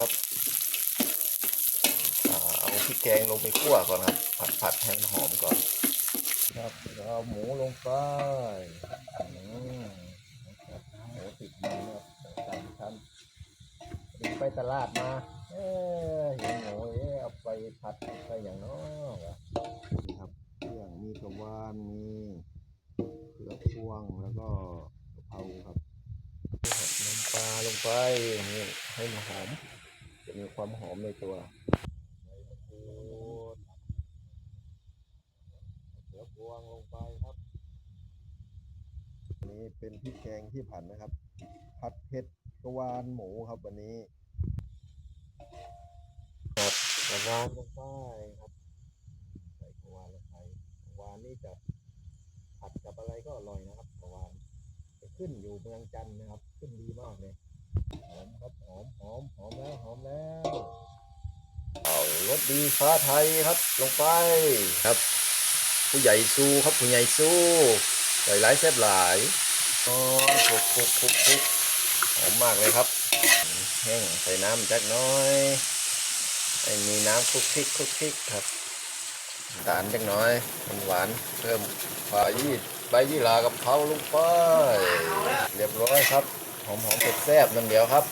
ครับอ่าเอาพริกแกงลงไปคั่วก่อนครับ ผัดผัดให้มันหอมก่อน ครับแล้วเอาหมูลงไปอืมครับหมูติดมันครับสามชั้นนี่ไปตลาดมาเออเห็นหมูเอ๊ะเอาไปผัดไปอย่างน้อยนี่ครับเครื่องมีกระวานมีเผือกพวงแล้วก็กะเพราครับน้ำปลาลงไปนี่ให้มันหอมจะ มีความหอมในตัวใบมะกรูดเผือกพวงลงไปครับอันนี้เป็นพริกแกงที่ผัดนะครับ ผัดเผ็ดกระวานหมูครับวันนี้ครับกระวานลงไปครับ ใส่กระวานลงไปกระวานนี่จะผัดกับอะไรก็อร่อยนะครับกระวานจะขึ้นอยู่เมืองจันทร์นะครับ ขึ้นดีมากเลย รสดีฟ้าไทยครับลงไปครับ ผู้ใหญ่สู้ครับผู้ใหญ่สู้ใส่หลายแซ่บหลายอ๋อคลุกคลุกคลุกคลุกหอมมากเลยครับ แห้งใส่น้ำจักหน้อยให้มีน้ำคลุกคลิกคลุกคลิกครับน้ำตาลจักหน้อยมันหวานเพิ่มฝายี่ใบยี่หร่ากับเพราลงไปเรียบร้อยครับหอมหอมๆแซ่บๆนั่นเดียวครับ